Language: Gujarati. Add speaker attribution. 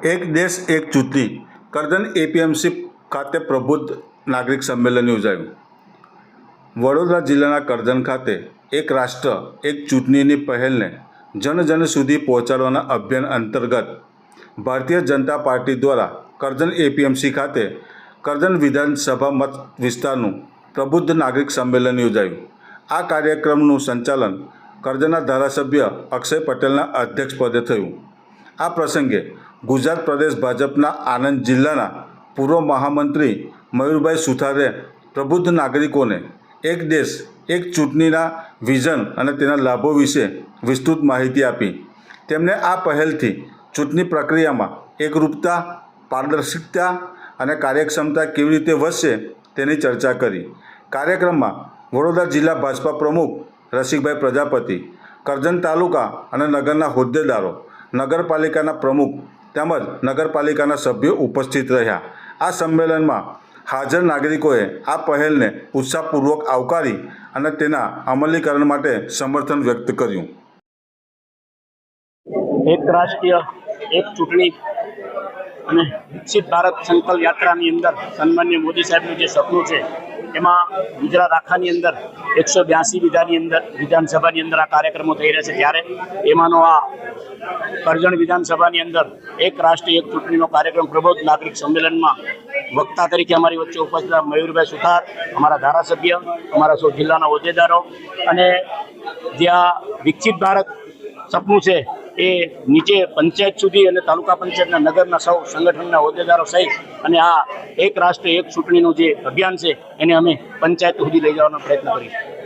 Speaker 1: એક દેશ, એક ચૂંટણી કરજણ એપીએમસી ખાતે પ્રબુદ્ધ નાગરિક સંમેલન યોજાયું. વડોદરા જિલ્લાના કરજણ ખાતે એક રાષ્ટ્ર, એક ચૂંટણીની પહેલને જન જન સુધી પહોંચાડવાના અભિયાન અંતર્ગત ભારતીય જનતા પાર્ટી દ્વારા કરજણ એપીએમસી ખાતે કરજણ વિધાનસભા મત વિસ્તારનું પ્રબુદ્ધ નાગરિક સંમેલન યોજાયું. આ કાર્યક્રમનું સંચાલન કરજણના ધારાસભ્ય અક્ષય પટેલના અધ્યક્ષપદે થયું. આ પ્રસંગે ગુજરાત પ્રદેશ ભાજપના આણંદ જિલ્લાના પૂર્વ મહામંત્રી મયુરભાઈ સુથારે પ્રબુદ્ધ નાગરિકોને એક દેશ, એક ચૂંટણીના વિઝન અને તેના લાભો વિશે વિસ્તૃત માહિતી આપી. તેમણે આ પહેલથી ચૂંટણી પ્રક્રિયામાં એકરૂપતા, પારદર્શિકતા અને કાર્યક્ષમતા કેવી રીતે વધશે તેની ચર્ચા કરી. કાર્યક્રમમાં વડોદરા જિલ્લા ભાજપા પ્રમુખ રસિકભાઈ પ્રજાપતિ, કરજણ તાલુકા અને નગરના હોદ્દેદારો નગરપાલિકાના પ્રમુખ તેમજ નગરપાલિકાના સભ્યો ઉપસ્થિત રહ્યા. આ સંમેલનમાં હાજર નાગરિકોએ આ પહેલને ઉત્સાહપૂર્વક આવકારી અને તેના અમલીકરણ માટે સમર્થન વ્યક્ત કર્યું.
Speaker 2: એક રાષ્ટ્રીય, એક ચૂંટણી અને વિકસિત ભારત સંકલ્પ યાત્રાની અંદર સન્માન્ય મોદી સાહેબનું જે સપનું છે, એમાં ગુજરાત આખાની અંદર એકસો બ્યાસી વિધાની અંદર, વિધાનસભાની અંદર આ કાર્યક્રમો થઈ રહ્યા છે. ત્યારે એમાંનો આ કરજણ વિધાનસભાની અંદર એક રાષ્ટ્રીય એક ચૂંટણીનો કાર્યક્રમ પ્રબોધ નાગરિક સંમેલનમાં વક્તા તરીકે અમારી વચ્ચે ઉપસ્થિત મયુરભાઈ સુથાર, અમારા ધારાસભ્ય, અમારા સૌ જિલ્લાના હોદ્દેદારો અને જ્યાં વિકસિત ભારત સપનું છે એ નીચે પંચાયત સુધી અને તાલુકા પંચાયતના નગરના સૌ સંગઠનના હોદ્દેદારો સહિત અને આ એક રાષ્ટ્ર એક ચૂંટણીનું જે અભિયાન છે, એને અમે પંચાયત સુધી લઈ જવાનો પ્રયત્ન કરીશું.